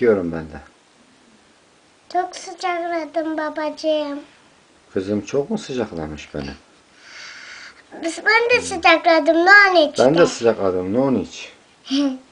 Çekiyorum ben de. Çok sıcakladım babacığım. Kızım çok mu sıcaklamış beni? Biz- Ben de sıcakladım. Ne içti? Ben de sıcakladım. Ne onun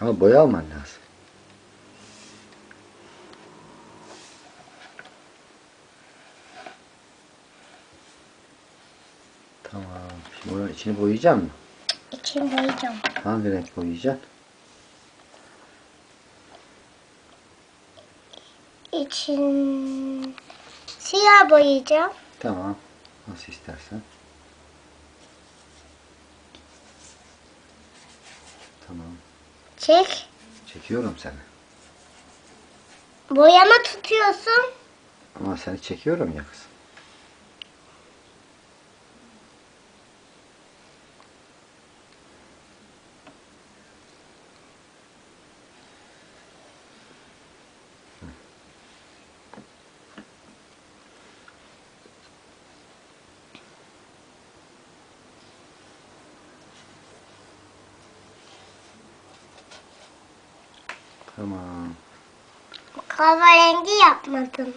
Ama boya alman lazım. Tamam. Şimdi bunun içini boyayacak mı? İçini boyayacağım. Hangi renk boyayacaksın? İçin siyah boyayacağım. Tamam. Nasıl istersen. Tamam. Çek. Çekiyorum seni. Boyama tutuyorsun. Ama seni çekiyorum ya kızım. Tamam. Kahverengi yapmadım.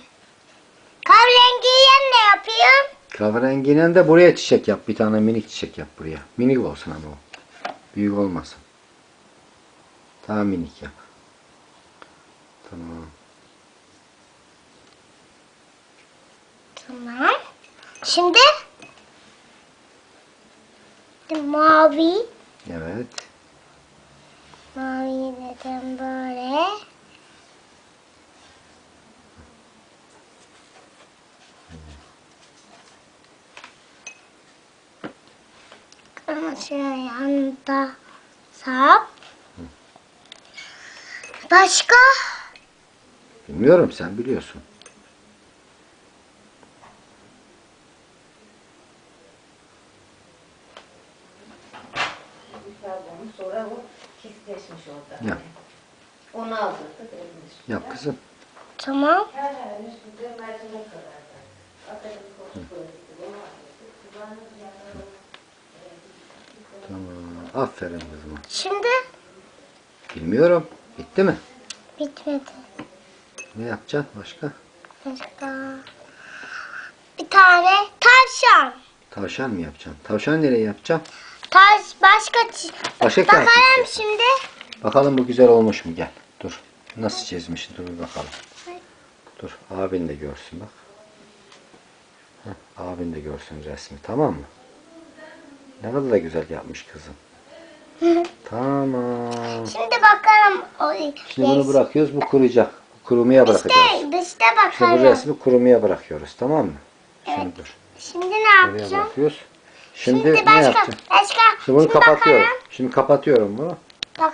Kahverengi ne yapıyorum? Kahverengiyle de buraya çiçek yap. Bir tane minik çiçek yap buraya. Minik olsun ama o. Büyük olmasın. Daha minik yap. Tamam. Tamam. Şimdi mavi. Evet. Mavi neden böyle? Kırmızı yanında sap. Başka? Bilmiyorum sen biliyorsun. Sonra o kesleşmiş orada. Yap. Onu aldırdık elimiz. Yap kızım. Tamam. Her her üstünde mercimek aldırdık. Kulağını yanına Tamam. Aferin kızıma. Şimdi Bilmiyorum. Bitti mi? bitmedi. Ne yapacaksın başka? Başka? Bir tane tavşan. Tavşan mı yapacaksın? Tavşan nereye yapacaksın? Taş başka Başka Bakalım kağıt şimdi. Bakalım bu güzel olmuş mu? Gel. Dur. Nasıl çizmişsin? Dur bir bakalım. Dur. Abin de görsün bak. Heh, abin de görsün resmi. Tamam mı? Ne kadar da güzel yapmış kızım. Tamam. Şimdi bakalım o Şimdi bunu bırakıyoruz. Bu kuruyacak. Bu kurumaya bırakacağız. İşte, işte İşte bu bakalım. resmi kurumaya bırakıyoruz. Tamam mı? Şimdi dur. Şimdi ne Buraya yapacağım? bırakıyoruz. Şimdi, Şimdi ne başka, yapacağım? başka. Şimdi bunu kapatıyorum. bakalım. Şimdi kapatıyorum bunu. Bakalım.